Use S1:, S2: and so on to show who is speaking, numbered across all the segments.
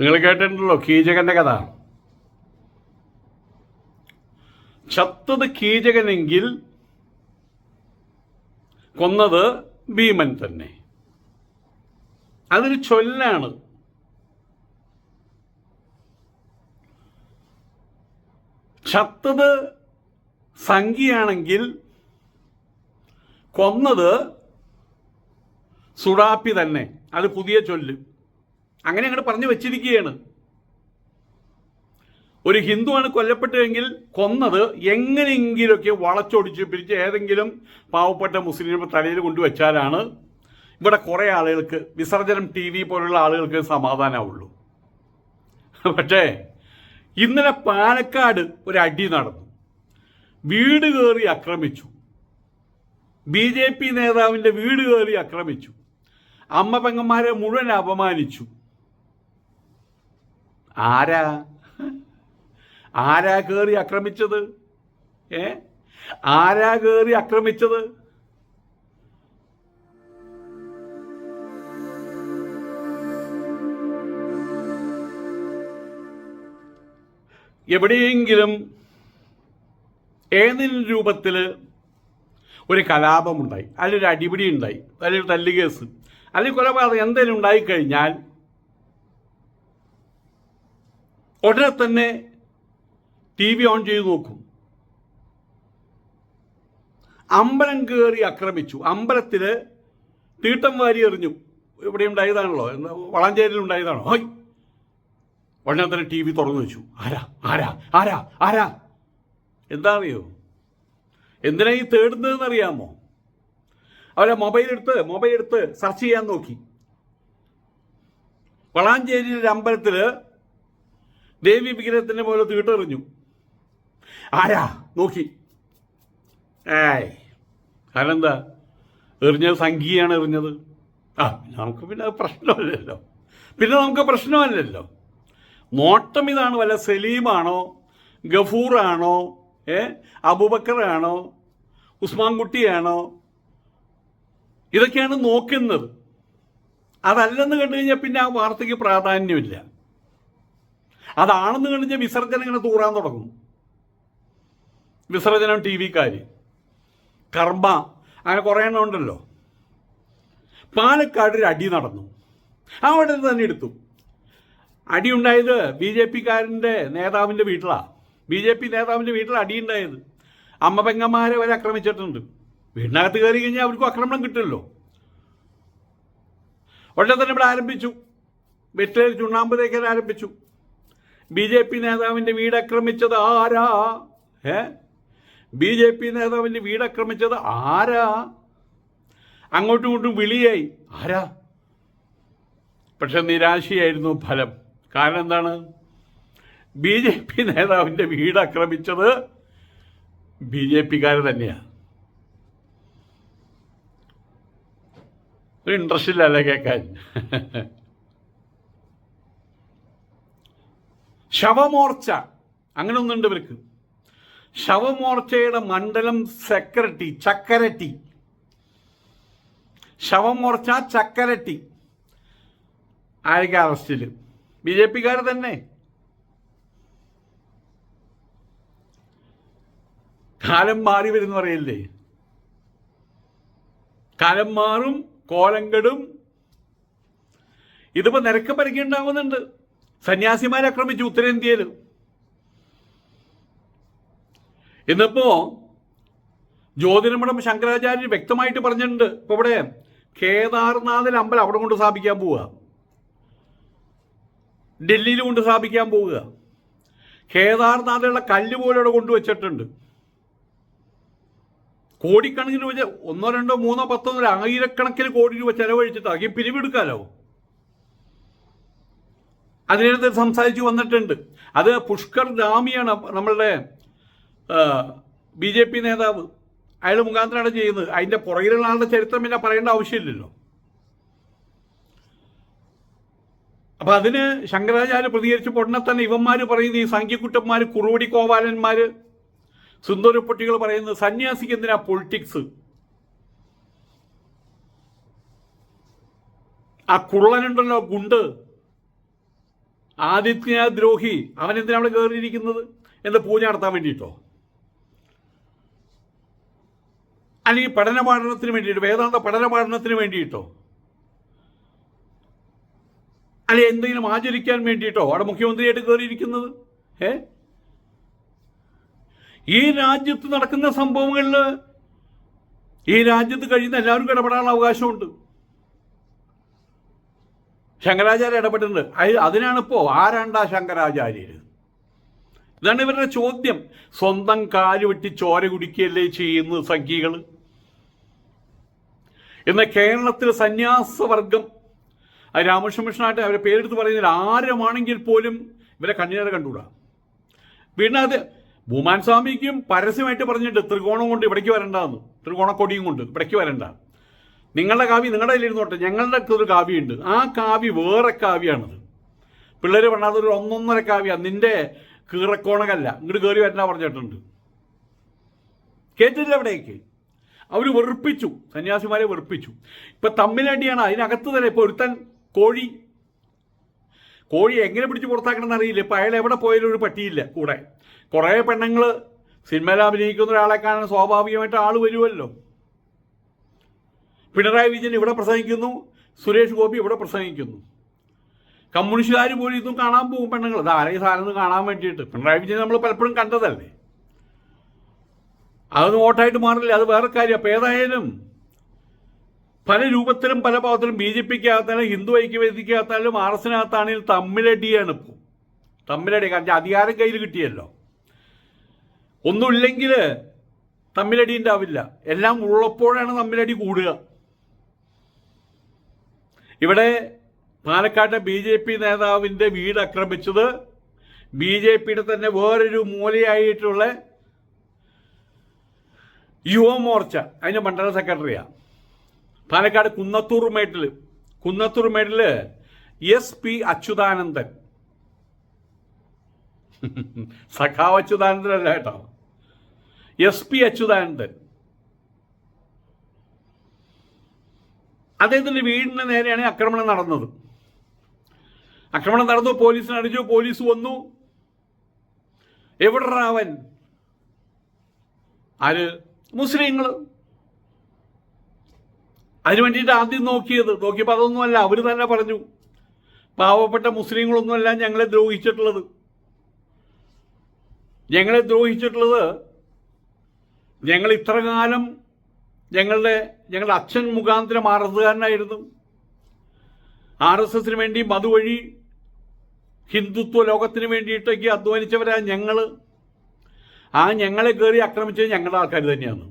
S1: നിങ്ങൾ കേട്ടിട്ടുണ്ടല്ലോ കീചകന്റെ കഥ. ചത്തത് കീചകനെങ്കിൽ കൊന്നത് ഭീമൻ തന്നെ. അതൊരു ചൊല്ലാണ്. ചത്തത് സംഖ്യയാണെങ്കിൽ കൊന്നത് സുഡാപ്പി തന്നെ. അത് പുതിയ ചൊല്ല്. അങ്ങനെ അങ്ങോട്ട് പറഞ്ഞു വെച്ചിരിക്കുകയാണ്. ഒരു ഹിന്ദുവാണ് കൊല്ലപ്പെട്ടതെങ്കിൽ കൊന്നത് എങ്ങനെയെങ്കിലുമൊക്കെ വളച്ചൊടിച്ച് പിരിച്ച് ഏതെങ്കിലും പാവപ്പെട്ട മുസ്ലിം തലയിൽ കൊണ്ടുവച്ചാലാണ് ഇവിടെ കുറേ ആളുകൾക്ക് വിസർജനം ടി വി പോലുള്ള ആളുകൾക്ക് സമാധാനമാവുള്ളൂ പക്ഷേ ഇന്നലെ പാലക്കാട് ഒരു അടി നടന്നു. വീട് കയറി ആക്രമിച്ചു. ബി ജെ പി നേതാവിന്റെ വീട് കയറി ആക്രമിച്ചു. അമ്മ പെങ്ങന്മാരെ മുഴുവൻ അപമാനിച്ചു. ആരാ? ആരാ കയറി ആക്രമിച്ചത്? ഏ? ആരാ കയറി ആക്രമിച്ചത്? എവിടെയെങ്കിലും ഏതെങ്കിലും രൂപത്തിൽ ഒരു കലാപമുണ്ടായി അതിലൊരു അടിപിടി ഉണ്ടായി അതിലൊരു തല്ലുകേസ് അല്ലെങ്കിൽ കൊലപാതകം എന്തെങ്കിലും ഉണ്ടായിക്കഴിഞ്ഞാൽ ഉടനെ തന്നെ ടി വി ഓൺ ചെയ്ത് നോക്കും. അമ്പലം കയറി ആക്രമിച്ചു അമ്പലത്തിൽ തീട്ടം വാരി എറിഞ്ഞു. ഇവിടെ ഉണ്ടായതാണല്ലോ? വളാഞ്ചേരിയിൽ ഉണ്ടായതാണോ? ഹോയ്! ഉടനെ തന്നെ ടി വി തുറന്നു വെച്ചു. ആരാ? ആരാ? ആരാ? ആരാ? എന്താണെന്നറിയോ? എന്തിനാ ഈ തേടുന്നതെന്ന് അറിയാമോ അവരെ മൊബൈൽ എടുത്ത് മൊബൈൽ എടുത്ത് സെർച്ച് ചെയ്യാൻ നോക്കി. വളാഞ്ചേരി അമ്പലത്തിൽ അമ്പലത്തിൽ ദേവി വിഗ്രഹത്തിന്റെ പോലെ തീട്ടെറിഞ്ഞു. ആരാ? നോക്കി. ഏയ്. കാരണം എന്താ? എറിഞ്ഞത് സംഖ്യയാണ് എറിഞ്ഞത്. ആ നമുക്ക് പിന്നെ പ്രശ്നമല്ലല്ലോ. പിന്നെ നമുക്ക് പ്രശ്നമല്ലല്ലോ. നോട്ടം ഇതാണ് വല്ല സലീമാണോ? ഗഫൂറാണോ? ഏ? അബുബക്കറാണോ? ഉസ്മാൻ കുട്ടിയാണോ ഇതൊക്കെയാണ് നോക്കുന്നത്. അതല്ലെന്ന് കണ്ടു കഴിഞ്ഞാൽ പിന്നെ ആ വാർത്തയ്ക്ക് പ്രാധാന്യമില്ല. അതാണെന്ന് കഴിഞ്ഞാൽ വിസർജനം ഇങ്ങനെ തൂറാൻ തുടങ്ങും. വിസർജനം ടി വിക്കാർ കർമ്മ അങ്ങനെ കുറേ എണ്ണം ഉണ്ടല്ലോ. പാലക്കാട് ഒരു അടി നടന്നു. അവിടെ തന്നെ എടുത്തു. അടി ഉണ്ടായത് ബി ജെ പിക്കാരന്റെ നേതാവിന്റെ വീട്ടിലാണ് ബി ജെ പി നേതാവിന്റെ വീട്ടിൽ അടിയുണ്ടായത് അമ്മ പെങ്ങന്മാരെ വരെ ആക്രമിച്ചിട്ടുണ്ട്. വീടിനകത്ത് കയറി കഴിഞ്ഞാൽ അവർക്കും ആക്രമണം കിട്ടുമല്ലോ. ഉടനെ തന്നെ ഇവിടെ ആരംഭിച്ചു. വെറ്റേരി ചുണ്ണാമ്പ് ആരംഭിച്ചു. ബി ജെ പി നേതാവിന്റെ വീട് ആക്രമിച്ചത് ആരാ? ഏ ബി ജെ പി നേതാവിന്റെ വീട് ആക്രമിച്ചത് ആരാ? അങ്ങോട്ടും ഇങ്ങോട്ടും വിളിയായി. ആരാ? പക്ഷെ നിരാശയായിരുന്നു ഫലം. കാരണം എന്താണ്? ബി ജെ പി നേതാവിന്റെ വീട് ആക്രമിച്ചത് ബി ജെ പിക്കാർ തന്നെയാണ് ഒരു ഇൻട്രസ്റ്റ് ഇല്ലല്ലേ കേൾക്കാൻ? ശവമോർച്ച. അങ്ങനെ ഒന്നുണ്ട് ഇവർക്ക്. ശവമോർച്ചയുടെ മണ്ഡലം സെക്രട്ടറി ചക്കരട്ടി. ശവമോർച്ച ചക്കരട്ടി. ആരൊക്കെ അറസ്റ്റിൽ ബി ജെ പിക്കാർ തന്നെ. കാലം മാറി വരുന്ന പറയില്ലേ? കാലം മാറും കോലങ്കടും. ഇതിപ്പോൾ ഇതിപ്പോ നിരക്ക് പരിക്ക് ഉണ്ടാകുന്നുണ്ട് സന്യാസിമാരെ ആക്രമിച്ചു ഉത്തരേന്ത്യയിൽ ഇന്നിപ്പോ ജ്യോതിർമഠം ശങ്കരാചാര്യർ വ്യക്തമായിട്ട് പറഞ്ഞിട്ടുണ്ട്. ഇപ്പൊ ഇവിടെ കേദാർനാഥിൽ അമ്പലം അവിടെ കൊണ്ട് സ്ഥാപിക്കാൻ പോവുക. ഡൽഹിയിൽ കൊണ്ട് സ്ഥാപിക്കാൻ പോവുക. കേദാർനാഥിലുള്ള കല്ല് പോലെ അവിടെ കൊണ്ടുവച്ചിട്ടുണ്ട് കോടിക്കണക്കിന് രൂപ ഒന്നോ രണ്ടോ മൂന്നോ പത്തോ ആയിരക്കണക്കിന് കോടി രൂപ ചെലവഴിച്ചിട്ട് ആകെ പിരിവെടുക്കാലോ? അതിനടുത്ത് സംസാരിച്ചു വന്നിട്ടുണ്ട്. അത് പുഷ്കർ ഡാമിയാണ് നമ്മളുടെ ബി ജെ പി നേതാവ്. അയാൾ മുഖാന്തരമാണ് ചെയ്യുന്നത്. അതിന്റെ പുറകിലുള്ള ആളുടെ ചരിത്രം പിന്നെ പറയേണ്ട ആവശ്യമില്ലല്ലോ. അപ്പം അതിന് ശങ്കരാചാര്യ പ്രതികരിച്ച് ഉടനെ തന്നെ ഇവന്മാർ പറയുന്ന ഈ സംഖ്യക്കുട്ടന്മാർ കുറുവടി കോപാലന്മാർ സുന്ദരപ്പൊട്ടികൾ പറയുന്നത് സന്യാസിക്ക് എന്തിനാ പൊളിറ്റിക്സ്? ആ കുള്ളനുണ്ടല്ലോ ഗുണ്ട്. ആദിത്യനാഥ് ദ്രോഹി അവൻ എന്തിനാണ് അവിടെ കയറിയിരിക്കുന്നത് എന്താ പൂജ നടത്താൻ വേണ്ടിയിട്ടോ? അല്ലെങ്കിൽ പഠന പഠനത്തിന് വേണ്ടിയിട്ട്? വേദാന്ത പഠന പഠനത്തിന് വേണ്ടിയിട്ടോ? അല്ലെ എന്തെങ്കിലും ആചരിക്കാൻ വേണ്ടിയിട്ടോ? അവിടെ മുഖ്യമന്ത്രിയായിട്ട് കയറിയിരിക്കുന്നത് ഏ? ഈ രാജ്യത്ത് നടക്കുന്ന സംഭവങ്ങളിൽ ഈ രാജ്യത്ത് കഴിയുന്ന എല്ലാവർക്കും ഇടപെടാനുള്ള അവകാശമുണ്ട്. ശങ്കരാചാര്യ ഇടപെട്ടിട്ടുണ്ട്. അതിനാണിപ്പോ ആരാണ്ടാ ശങ്കരാചാര്യർ ഇതാണ് ഇവരുടെ ചോദ്യം. സ്വന്തം കാൽ വെട്ടി ചോര കുടിക്കുകയല്ലേ ചെയ്യുന്നത് സംഖ്യകൾ ഇന്ന് കേരളത്തിൽ സന്യാസവർഗം രാമകൃഷ്ണ മിഷനായിട്ട് അവരെ പേരെടുത്ത് പറയുന്നതിൽ ആരുമാണെങ്കിൽ പോലും ഇവരെ കണ്ണിനേരെ കണ്ടുകൂടാ പിന്നെ അത് ഭൂമാൻ സ്വാമിക്കും പരസ്യമായിട്ട് പറഞ്ഞിട്ട് ത്രികോണം കൊണ്ട് ഇവിടേക്ക് വരണ്ടെന്ന്. ത്രികോണക്കൊടിയും കൊണ്ട് ഇവിടേക്ക് വരണ്ട. നിങ്ങളുടെ കാവ്യ നിങ്ങളുടെ കയ്യിലിരുന്നോട്ടെ ഞങ്ങളുടെ ഒരു കാവ്യമുണ്ട് ആ കാവ്യ വേറെ കാവ്യാണത്. പിള്ളേർ പറഞ്ഞാൽ ഒരു ഒന്നൊന്നര കാവ്യ. നിന്റെ കീറക്കോണകല്ല. ഇങ്ങോട്ട് കയറി വരണ്ട പറഞ്ഞിട്ടുണ്ട്. കേട്ടില്ല അവിടേക്ക്? അവർ വെറുപ്പിച്ചു. സന്യാസിമാരെ വെറുപ്പിച്ചു. ഇപ്പൊ തമ്മിലടിയാണ്. അതിനകത്ത് തന്നെ ഇപ്പൊ ഒരുത്തൻ കോഴി. കോഴി എങ്ങനെ പിടിച്ച് പുറത്താക്കണമെന്ന് അറിയില്ല. ഇപ്പൊ അയാൾ എവിടെ പോയാലും ഒരു പറ്റിയില്ല കൂടെ. കുറേ പെണ്ണുങ്ങൾ സിനിമയിൽ അഭിനയിക്കുന്ന ഒരാളെ കാണാൻ സ്വാഭാവികമായിട്ട് ആൾ വരുമല്ലോ. പിണറായി വിജയൻ ഇവിടെ പ്രസംഗിക്കുന്നു സുരേഷ് ഗോപി ഇവിടെ പ്രസംഗിക്കുന്നു. കമ്മ്യൂണിസ്റ്റുകാർ പോലും ഇതും കാണാൻ പോകും പെണ്ണുങ്ങൾ. അത് ആരെയും സാധനം കാണാൻ വേണ്ടിയിട്ട്. പിണറായി വിജയൻ നമ്മൾ പലപ്പോഴും കണ്ടതല്ലേ? അതൊന്നും വോട്ടായിട്ട് മാറില്ല. അത് വേറെ കാര്യം. അപ്പം ഏതായാലും പല രൂപത്തിലും പല ഭാഗത്തിലും ബി ജെ പിക്കകത്താലും ഹിന്ദു ഐക്യവേദിക്കകത്താലും ആർ എസിനകത്താണെങ്കിലും തമ്മിലടിയാണ് ഇപ്പോൾ തമ്മിലടി. കാരണം അധികാരം കയ്യിൽ കിട്ടിയല്ലോ. ഒന്നുമില്ലെങ്കിൽ തമ്മിലടി ഉണ്ടാവില്ല. എല്ലാം ഉള്ളപ്പോഴാണ് തമ്മിലടി കൂടുക. ഇവിടെ പാലക്കാട്ടെ ബി ജെ പി നേതാവിന്റെ വീട് ആക്രമിച്ചത് ബി ജെ പിയുടെ തന്നെ വേറൊരു മൂലയായിട്ടുള്ള യുവമോർച്ച അതിന്റെ മണ്ഡല സെക്രട്ടറിയാണ് പാലക്കാട് കുന്നത്തൂർ മേട്ടിൽ കുന്നത്തൂർ മേട്ടിൽ എസ് പി അച്യുതാനന്ദൻ. സഖാവ് അച്യുതാനന്ദൻ അല്ല കേട്ടോ. S P Achuthanandan. അദ്ദേഹത്തിന്റെ വീടിന് നേരെയാണ് ആക്രമണം നടന്നത്. ആക്രമണം നടന്നു പോലീസിനെ അടിച്ചു പോലീസ് വന്നു. എവിടെ അവൻ? ആര്? മുസ്ലിങ്ങൾ അതിനു വേണ്ടിയിട്ട് ആദ്യം നോക്കിയത്. നോക്കിയപ്പോൾ അതൊന്നുമല്ല അവർ തന്നെ പറഞ്ഞു. പാവപ്പെട്ട മുസ്ലിങ്ങളൊന്നുമല്ല ഞങ്ങളെ ദ്രോഹിച്ചിട്ടുള്ളത്. ഞങ്ങളെ ദ്രോഹിച്ചിട്ടുള്ളത് ഞങ്ങൾ ഇത്ര കാലം ഞങ്ങളുടെ ഞങ്ങളുടെ അച്ഛൻ മുഖാന്തരം ആർ എസ്സുകാരനായിരുന്നു ആർ എസ് എസിന് വേണ്ടി അതുവഴി ഹിന്ദുത്വ ലോകത്തിന് വേണ്ടിയിട്ടൊക്കെ അധ്വാനിച്ചവരാ ഞങ്ങൾ ആ ഞങ്ങളെ കയറി ആക്രമിച്ചത് ഞങ്ങളുടെ ആൾക്കാർ തന്നെയാണ്.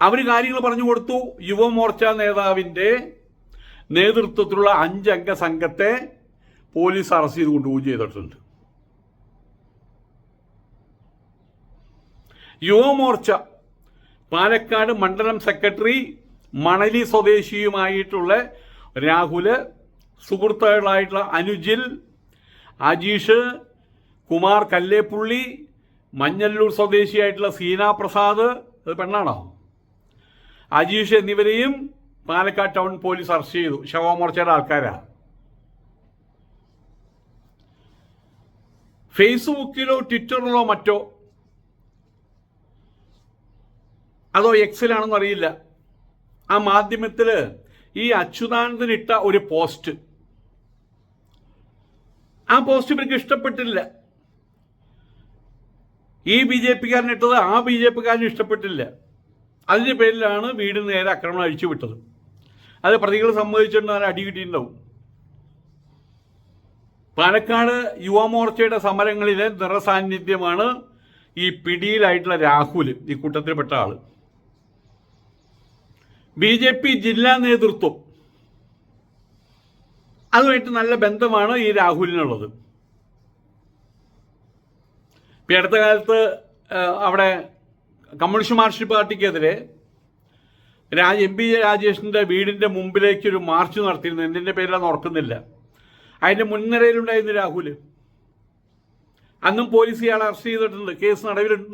S1: അവർ കാര്യങ്ങൾ പറഞ്ഞു കൊടുത്തു. യുവമോർച്ച നേതാവിന്റെ നേതൃത്വത്തിലുള്ള അഞ്ചംഗ സംഘത്തെ പോലീസ് അറസ്റ്റ് ചെയ്ത് കൊണ്ടുപോവുകയും ചെയ്തിട്ടുണ്ട്. യുവമോർച്ച. പാലക്കാട് മണ്ഡലം സെക്രട്ടറി മണലി സ്വദേശിയുമായിട്ടുള്ള രാഹുൽ സുഹൃത്തുക്കളായിട്ടുള്ള അനുജിൽ അജീഷ് കുമാർ കല്ലേപ്പുള്ളി മഞ്ഞല്ലൂർ സ്വദേശിയായിട്ടുള്ള സീന പ്രസാദ് അത് പെണ്ണാണോ? അജീഷ് എന്നിവരെയും പാലക്കാട് ടൗൺ പോലീസ് അറസ്റ്റ് ചെയ്തു. ശവമോർച്ചയുടെ ആൾക്കാരാണ് ഫേസ്ബുക്കിലോ ട്വിറ്ററിലോ മറ്റോ അതോ എക്സിലാണെന്ന് അറിയില്ല. ആ മാധ്യമത്തിൽ ഈ അച്യുതാനന്ദൻ ഇട്ട ഒരു പോസ്റ്റ്. ആ പോസ്റ്റ് ഇവർക്ക് ഇഷ്ടപ്പെട്ടില്ല. ഈ ബി ജെ പിക്കാരൻ ആ ബി ജെ പിക്കാരന് ഇഷ്ടപ്പെട്ടില്ല. അതിന്റെ പേരിലാണ് വീട് നേരെ ആക്രമണം അഴിച്ചു വിട്ടത്. അത് പ്രതികൾ സമ്മതിച്ചിട്ടുണ്ട് അടി കിട്ടിയിട്ടുണ്ടാവും. പാലക്കാട് യുവമോർച്ചയുടെ സമരങ്ങളിലെ നിറസാന്നിധ്യമാണ് ഈ പിടിയിലായിട്ടുള്ള രാഹുൽ ഈ കൂട്ടത്തിൽപ്പെട്ട ആൾ. ബി ജെ പി ജില്ലാ നേതൃത്വം. അതുമായിട്ട് നല്ല ബന്ധമാണ് ഈ രാഹുലിനുള്ളത്. ഇപ്പം അടുത്ത കാലത്ത് അവിടെ കമ്മ്യൂണിസ്റ്റ് മാർക്സിസ്റ്റ് പാർട്ടിക്കെതിരെ രാജ എം പി രാജേഷിന്റെ വീടിന്റെ മുമ്പിലേക്ക് ഒരു മാർച്ച് നടത്തിയിരുന്നു. എന്തിന്റെ പേരിലാണ് ഓർക്കുന്നില്ല. അതിന്റെ മുൻനിരയിലുണ്ടായിരുന്നു രാഹുൽ അന്നും പോലീസ് ഇയാളെ അറസ്റ്റ് ചെയ്തിട്ടുണ്ട്. കേസ്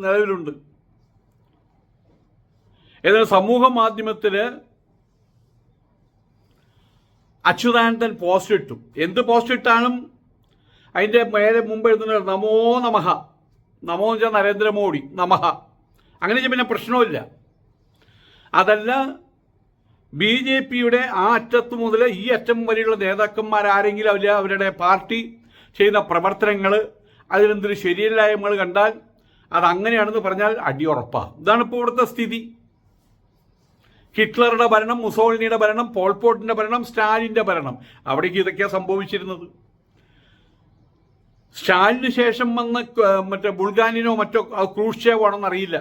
S1: നിലവിലുണ്ട്. എന്നാൽ സമൂഹ മാധ്യമത്തിൽ അച്യുതാനന്ദൻ പോസ്റ്റ് ഇട്ടു. എന്ത് പോസ്റ്റ് ഇട്ടാലും അതിന്റെ മേലെ മുമ്പ് എഴുതുന്നത് നമോ നമഹ. നമോ എന്ന് നരേന്ദ്രമോദി നമഹ. അങ്ങനെ പിന്നെ പ്രശ്നമില്ല അതല്ല ബി ജെ പിയുടെ ആ അറ്റത്ത് മുതൽ ഈ അറ്റം വരെയുള്ള നേതാക്കന്മാരാരെങ്കിലും അവർ അവരുടെ പാർട്ടി ചെയ്യുന്ന പ്രവർത്തനങ്ങൾ അതിലെന്തൊരു ശരിയല്ലായ്മകൾ കണ്ടാൽ അത് അങ്ങനെയാണെന്ന് പറഞ്ഞാൽ അടിയുറപ്പാണ് ഇതാണ് ഇപ്പോൾ ഇവിടുത്തെ സ്ഥിതി. ഹിറ്റ്ലറുടെ ഭരണം മുസോളിനിയുടെ ഭരണം പോൾപോട്ടിന്റെ ഭരണം സ്റ്റാലിന്റെ ഭരണം. അവിടേക്ക് ഇതൊക്കെയാണ് സംഭവിച്ചിരുന്നത്. സ്റ്റാലിന് ശേഷം വന്ന മറ്റേ ബുൾഗാനിനോ മറ്റോ ക്രൂഷ്ചേവോ ആണെന്ന്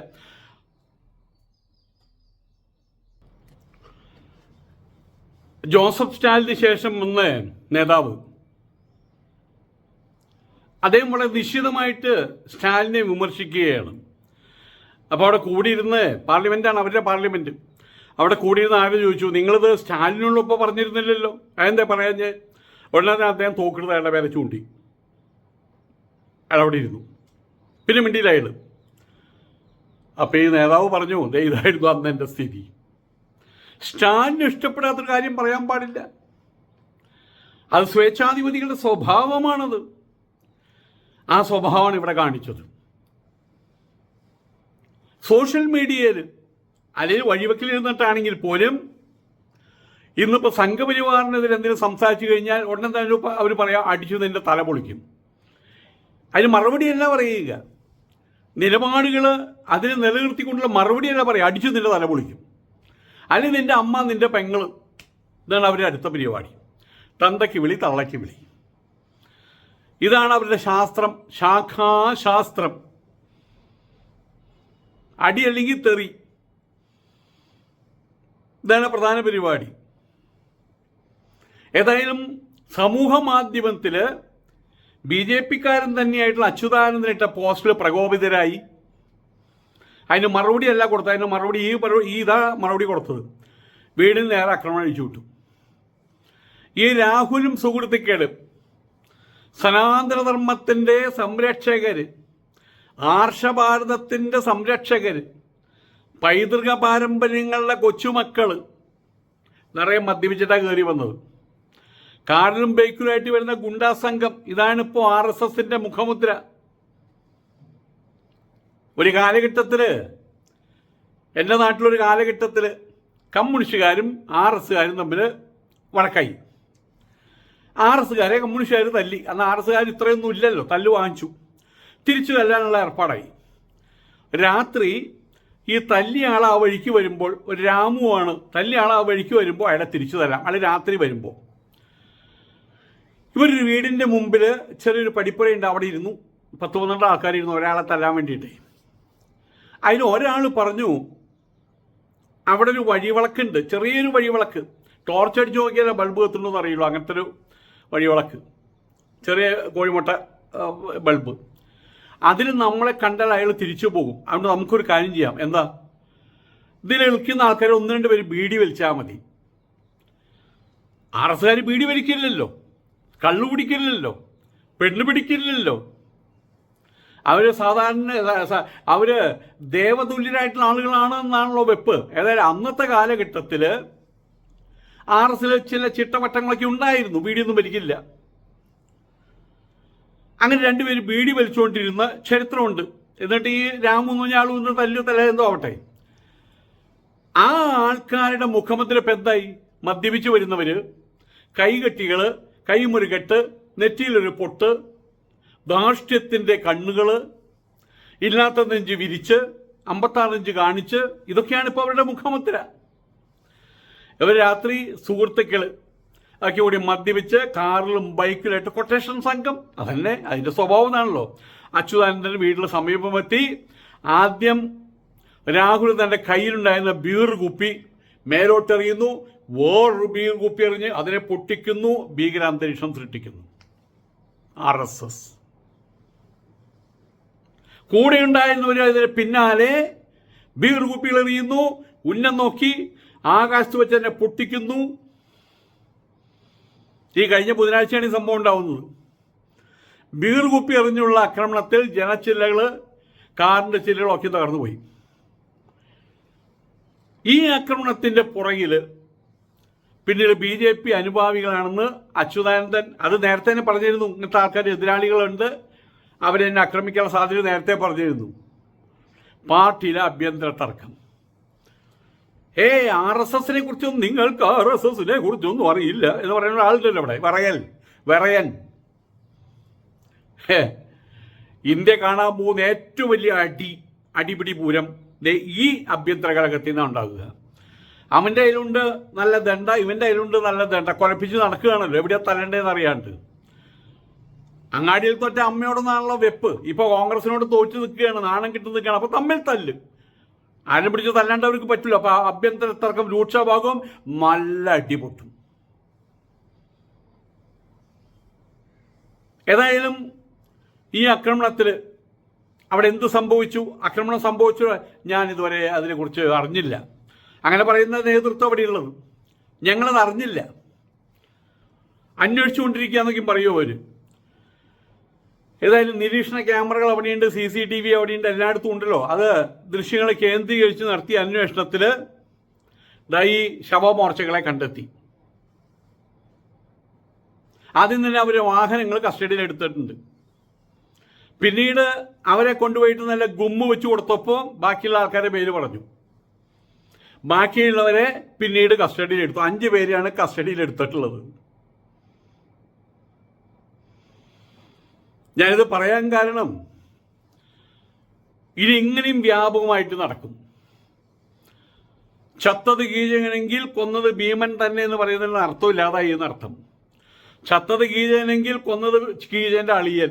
S1: ജോസഫ് സ്റ്റാലിന് ശേഷം വന്ന നേതാവ്. അദ്ദേഹം വളരെ നിശ്ചിതമായിട്ട് സ്റ്റാലിനെ വിമർശിക്കുകയാണ്. അപ്പോൾ അവിടെ കൂടിയിരുന്ന് പാർലമെന്റാണ് അവരുടെ പാർലമെന്റ് അവിടെ കൂടിയിരുന്ന ആര് ചോദിച്ചു നിങ്ങളിത് സ്റ്റാലിനോടൊപ്പം പറഞ്ഞിരുന്നില്ലല്ലോ? അതെന്താ പറയാഞ്ഞ്? ഉടനെ അദ്ദേഹം തോക്കെടുത്ത് അയാളുടെ പേരെ ചൂണ്ടി. അയാൾ അവിടെ ഇരുന്നു. പിന്നെ മിണ്ടിയില്ല അയാൾ അപ്പോൾ ഈ നേതാവ് പറഞ്ഞു ഇതായിരുന്നു അന്ന് എന്റെ സ്ഥിതി. സ്റ്റാലിന് ഇഷ്ടപ്പെടാത്തൊരു കാര്യം പറയാൻ പാടില്ല. അത് സ്വേച്ഛാധിപതികളുടെ സ്വഭാവമാണത്. ആ സ്വഭാവമാണ് ഇവിടെ കാണിച്ചത്. സോഷ്യൽ മീഡിയയിൽ അല്ലെങ്കിൽ വഴിവെക്കിൽ ഇരുന്നിട്ടാണെങ്കിൽ പോലും ഇന്നിപ്പോൾ സംഘപരിവാറിനെതിരെ എന്തെങ്കിലും സംസാരിച്ചു കഴിഞ്ഞാൽ ഉടനെ തന്നെ അവർ പറയാം അടിച്ചു നിന്റെ തല പൊളിക്കും. അതിന് മറുപടിയല്ല പറയുക? നിലപാടുകൾ അതിനെ നിലനിർത്തിക്കൊണ്ടുള്ള മറുപടിയല്ല പറയുക? അടിച്ചു നിന്റെ തല പൊളിക്കും. അല്ലെങ്കിൽ നിന്റെ അമ്മ നിന്റെ പെങ്ങൾ ഇതാണ് അവരുടെ അടുത്ത പരിപാടി. തന്തയ്ക്ക് വിളി തള്ളയ്ക്ക് വിളി. ഇതാണ് അവരുടെ ശാസ്ത്രം. ശാഖാശാസ്ത്രം അടി അല്ലെങ്കിൽ തെറി. ഇതാണ് പ്രധാന പരിപാടി. ഏതായാലും സമൂഹ മാധ്യമത്തിൽ ബി ജെ പിക്കാരൻ തന്നെയായിട്ടുള്ള അച്യുതാനന്ദൻ ഇട്ട പോസ്റ്റിൽ പ്രകോപിതരായി. അതിന് മറുപടി അല്ല കൊടുത്തത്. അതിന് മറുപടി ഈ ഇതാ മറുപടി കൊടുത്തത്. വീടിന് നേരെ ആക്രമണം അഴിച്ചു വിട്ടു. ഈ രാഹുലും സുഹൃത്തുക്കളും സനാതനധർമ്മത്തിന്റെ സംരക്ഷകർ ആർഷഭാരതത്തിന്റെ സംരക്ഷകർ പൈതൃക പാരമ്പര്യങ്ങളുടെ കൊച്ചുമക്കൾ നിറയെ മദ്യപിച്ചിട്ടാണ് കയറി വന്നത്. കാറിലും ബൈക്കിലുമായിട്ട് വരുന്ന ഗുണ്ടാ സംഘം ഇതാണിപ്പോൾ ആർ എസ് എസിന്റെ മുഖമുദ്ര. ഒരു കാലഘട്ടത്തിൽ എന്റെ നാട്ടിലൊരു കാലഘട്ടത്തിൽ കമ്മ്യൂണിസ്റ്റുകാരും ആർ എസ്സുകാരും തമ്മിൽ വഴക്കായി. ആർ എസ്സുകാരെ കമ്മ്യൂണിസ്റ്റുകാർ തല്ലി. അന്ന് ആർ എസ്സുകാർ ഇത്രയൊന്നും ഇല്ലല്ലോ തല്ലു വാങ്ങിച്ചു. തിരിച്ചു തല്ലാനുള്ള ഏർപ്പാടായി. രാത്രി ഈ തല്ലിയ ആൾ ആ വഴിക്ക് വരുമ്പോൾ ഒരു രാമുവാണ് തല്ലിയ ആൾ ആ വഴിക്ക് വരുമ്പോൾ അയാളെ തിരിച്ചു തരാം. അയാൾ രാത്രി വരുമ്പോൾ ഇവരൊരു വീടിന്റെ മുമ്പിൽ ചെറിയൊരു പടിപ്പുരയുണ്ട് അവിടെ ഇരുന്നു. പത്ത് പന്ത്രണ്ട് ആൾക്കാരിരുന്നു ഒരാളെ തല്ലാൻ വേണ്ടിയിട്ട്. അതിന് ഒരാൾ പറഞ്ഞു അവിടെ ഒരു വഴിവിളക്കുണ്ട് ചെറിയൊരു വഴിവിളക്ക്. ടോർച്ച് അടിച്ച് നോക്കിയാൽ ബൾബ് കത്തുണ്ടോ എന്ന് അറിയുള്ളൂ അങ്ങനത്തെ ഒരു വഴിവിളക്ക്. ചെറിയ കോഴിമുട്ട ബൾബ്. അതിൽ നമ്മളെ കണ്ടാൽ അയാൾ തിരിച്ചു പോകും. അതുകൊണ്ട് നമുക്കൊരു കാര്യം ചെയ്യാം. എന്താ? ഇതിൽ നിൽക്കുന്ന ആൾക്കാരെ ഒന്ന് രണ്ട് പേര് ബീഡി വലിച്ചാൽ മതി. ആർ എസ്സുകാർ ബീഡി വലിക്കില്ലല്ലോ. കള്ളു പിടിക്കില്ലല്ലോ പെണ്ണ് പിടിക്കില്ലല്ലോ. അവർ സാധാരണ അവർ ദേവതുല്യരായിട്ടുള്ള ആളുകളാണ് എന്നാണല്ലോ വെപ്പ്. ഏതായാലും അന്നത്തെ കാലഘട്ടത്തിൽ ആർ എസിൽ ചില ചിട്ടവട്ടങ്ങളൊക്കെ ഉണ്ടായിരുന്നു. ബീഡിയൊന്നും വലിക്കില്ല. അങ്ങനെ രണ്ടുപേരും ബീഡി വലിച്ചുകൊണ്ടിരുന്ന ചരിത്രമുണ്ട്. എന്നിട്ട് ഈ രാമു എന്ന് പറഞ്ഞ ഇന്ന് തല്ലു തല എന്തോ ആവട്ടെ. ആ ആൾക്കാരുടെ മുഖമുദ്ര ഇപ്പം എന്തായി? മദ്യപിച്ച് വരുന്നവര് കൈകെട്ടികൾ കൈമുരുകെട്ട് നെറ്റിയിലൊരു പൊട്ട് ധാർഷ്ട്യത്തിന്റെ കണ്ണുകൾ ഇല്ലാത്ത നെഞ്ച് വിരിച്ച് അമ്പത്താറഞ്ച് കാണിച്ച് ഇതൊക്കെയാണ് ഇപ്പോൾ അവരുടെ മുഖമുദ്ര ഇവർ രാത്രി സുഹൃത്തുക്കൾ ഒക്കെ കൂടി മദ്യപിച്ച് കാറിലും ബൈക്കിലായിട്ട് കൊട്ടേഷൻ സംഘം. അതന്നെ അതിന്റെ സ്വഭാവം ആണല്ലോ അച്യുതാനന്ദന്റെ വീട്ടിൽ സമീപമെത്തി ആദ്യം രാഹുൽ തന്റെ കയ്യിലുണ്ടായിരുന്ന ബീർ കുപ്പി മേലോട്ടെറിയുന്നു. വേറൊരു ബീർ കുപ്പി എറിഞ്ഞ് അതിനെ പൊട്ടിക്കുന്നു. ഭീകരാന്തരീക്ഷം സൃഷ്ടിക്കുന്നു. R S S. കൂടെ ഉണ്ടായിരുന്നവർ അതിന് പിന്നാലെ ബീർ കുപ്പികൾ എറിയുന്നു. ഉന്നം നോക്കി ആകാശത്ത് വെച്ച് തന്നെ പൊട്ടിക്കുന്നു. ഈ കഴിഞ്ഞ ബുധനാഴ്ചയാണ് ഈ സംഭവം ഉണ്ടാവുന്നത്. ബീർ കുപ്പി എറിഞ്ഞുള്ള ആക്രമണത്തിൽ ജനച്ചില്ലകൾ കാറിന്റെ ചില്ലകളൊക്കെ തകർന്നുപോയി. ഈ ആക്രമണത്തിന്റെ പുറകിൽ പിന്നീട് ബി ജെ പി അനുഭാവികളാണെന്ന് അച്യുതാനന്ദൻ അത് നേരത്തെ തന്നെ പറഞ്ഞിരുന്നു. ഇങ്ങനത്തെ ആൾക്കാർ എതിരാളികളുണ്ട്. അവരെന്നെ ആക്രമിക്കാനുള്ള സാധ്യത നേരത്തെ പറഞ്ഞിരുന്നു. പാർട്ടിയിലെ അഭ്യന്തര തർക്കം. ഏ ആർ എസ് എസിനെ കുറിച്ചൊന്നും നിങ്ങൾക്ക് ആർ എസ് എസിനെ കുറിച്ചൊന്നും അറിയില്ല എന്ന് പറയുന്ന ആളുണ്ടല്ലോ ഇവിടെ വിറയൽ വിറയൻ ഇന്ത്യ കാണാൻ പോകുന്ന ഏറ്റവും വലിയ അടി അടിപിടി പൂരം ഈ ആഭ്യന്തര ഘടകത്തിൽ നിന്നാണ് ഉണ്ടാകുക. അവന്റെ കയ്യിലുണ്ട് നല്ല ദണ്ട ഇവന്റെ കയ്യിലുണ്ട് നല്ല ദണ്ട കുഴപ്പിച്ച് നടക്കുകയാണല്ലോ എവിടെയാ തരേണ്ടതെന്ന് അറിയാണ്ട്. അങ്ങാടിയിൽ തൊറ്റ അമ്മയോടൊന്നാണല്ലോ വെപ്പ്. ഇപ്പൊ കോൺഗ്രസിനോട് തോറ്റു നിൽക്കുകയാണ് നാണം കിട്ടി നിൽക്കുകയാണ്. അപ്പൊ തമ്മിൽ തല്ല്. ആരും പിടിച്ച് തല്ലാണ്ട് അവർക്ക് പറ്റില്ല അപ്പൊ അഭ്യന്തര തർക്കം രൂക്ഷമാകും. നല്ല അടിപൊട്ടും ഏതായാലും ഈ ആക്രമണത്തിൽ അവിടെ എന്ത് സംഭവിച്ചു? ആക്രമണം സംഭവിച്ചു ഞാൻ ഇതുവരെ അതിനെക്കുറിച്ച് അറിഞ്ഞില്ല. അങ്ങനെ പറയുന്ന നേതൃത്വം അവിടെയുള്ളത്. ഞങ്ങളത് അറിഞ്ഞില്ല. അന്വേഷിച്ചുകൊണ്ടിരിക്കുക എന്നൊക്കെ പറയുമോ അവർ ഏതായാലും നിരീക്ഷണ ക്യാമറകൾ അവിടെയുണ്ട് സി സി ടി വി അവിടെയുണ്ട് എല്ലായിടത്തും ഉണ്ടല്ലോ. അത് ദൃശ്യങ്ങളെ കേന്ദ്രീകരിച്ച് നടത്തിയ അന്വേഷണത്തിൽ ഈ ശവമോർച്ചകളെ കണ്ടെത്തി. ആദ്യം തന്നെ അവരെ വാഹനങ്ങൾ കസ്റ്റഡിയിൽ എടുത്തിട്ടുണ്ട്. പിന്നീട് അവരെ കൊണ്ടുപോയിട്ട് നല്ല ഗുമ്മ് വെച്ച് കൊടുത്തപ്പോൾ ബാക്കിയുള്ള ആൾക്കാരെ പേര് പറഞ്ഞു. ബാക്കിയുള്ളവരെ പിന്നീട് കസ്റ്റഡിയിൽ എടുത്തു. അഞ്ച് പേരെയാണ് കസ്റ്റഡിയിൽ എടുത്തിട്ടുള്ളത്. ഞാനിത് പറയാൻ കാരണം ഇനി ഇങ്ങനെയും വ്യാപകമായിട്ട് നടക്കും. ചത്തത് കീചകനെങ്കിൽ കൊന്നത് ഭീമൻ തന്നെ എന്ന് പറയുന്നതിന് അർത്ഥമില്ലാതായി എന്നർത്ഥം ചത്തത് കീഴനെങ്കിൽ കൊന്നത് കീഴന്റെ അളിയൻ.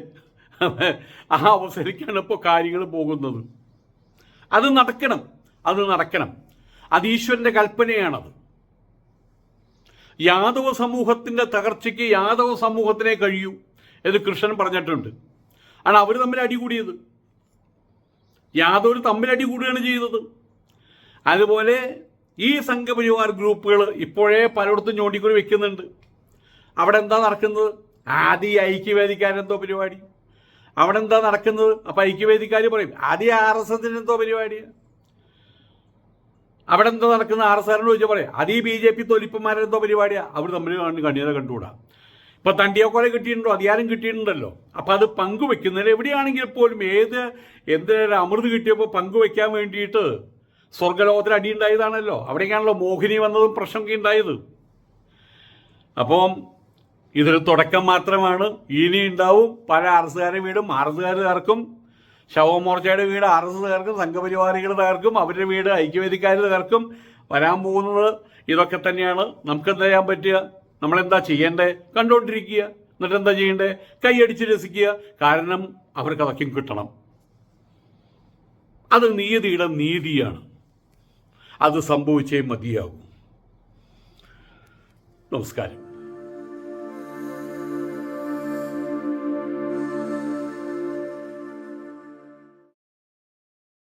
S1: ആ അവസരിക്കാണ് ഇപ്പോൾ കാര്യങ്ങൾ പോകുന്നത്. അത് നടക്കണം. അത് നടക്കണം. അത് ഈശ്വരന്റെ കൽപ്പനയാണത്. യാദവ സമൂഹത്തിന്റെ തകർച്ചയ്ക്ക് യാദവ സമൂഹത്തിനെ കഴിയൂ. എന്ന് കൃഷ്ണൻ പറഞ്ഞിട്ടുണ്ട്. ആണ് അവർ തമ്മിൽ അടികൂടിയത് യാദവർ തമ്മിൽ അടികൂടുകയാണ് ചെയ്തത്. അതുപോലെ ഈ സംഘപരിവാർ ഗ്രൂപ്പുകൾ ഇപ്പോഴേ പലയിടത്തും ഞോണ്ടിക്കുറി വെക്കുന്നുണ്ട്. അവിടെ എന്താ നടക്കുന്നത്? ആദ്യം ഐക്യവേദിക്കാരെന്തോ പരിപാടി. അവിടെ എന്താ നടക്കുന്നത്? അപ്പൊ ഐക്യവേദിക്കാർ പറയും ആദ്യം ആർ എസ് എസിന് എന്തോ പരിപാടിയാണ് അവിടെ എന്താ നടക്കുന്നത്? ആർ എസ് ആറിനോട് ചോദിച്ചാൽ പറയാം അതീ ബി ജെ പി തൊലിപ്പന്മാരെന്തോ പരിപാടിയാണ് അവർ തമ്മിൽ കണ്ണീരെ കണ്ടുകൂടാ ഇപ്പൊ തണ്ടിയക്കോലെ കിട്ടിയിട്ടുണ്ടോ? അധികാരം കിട്ടിയിട്ടുണ്ടല്ലോ. അപ്പൊ അത് പങ്കുവെക്കുന്നതിന് എവിടെയാണെങ്കിൽ പോലും ഏത് എന്ത് അമൃത് കിട്ടിയപ്പോൾ പങ്കുവെക്കാൻ വേണ്ടിയിട്ട് സ്വർഗലോകത്തിൽ അടിയുണ്ടായതാണല്ലോ. അവിടേക്കാണല്ലോ മോഹിനി വന്നതും പ്രശ്നമൊക്കെ ഉണ്ടായത്. അപ്പം ഇതൊരു തുടക്കം മാത്രമാണ്. ഇനി ഉണ്ടാവും പല ആർ വീടും ആർ ശവമോർച്ചയുടെ വീട് ആർ എസ് തകർക്കും അവരുടെ വീട് ഐക്യവേദിക്കാർ തകർക്കും വരാൻ പോകുന്നത് ഇതൊക്കെ തന്നെയാണ്. നമുക്ക് എന്താ ചെയ്യാൻ പറ്റുക? നമ്മളെന്താ ചെയ്യേണ്ടേ? കണ്ടുകൊണ്ടിരിക്കുക എന്നിട്ട് എന്താ ചെയ്യേണ്ടേ? കൈയടിച്ച് രസിക്കുക. കാരണം അവർക്ക് അതൊക്കെ കിട്ടണം. അത് നീതിയുടെ നീതിയാണ്. അത് സംഭവിച്ചേ മതിയാകും. നമസ്കാരം.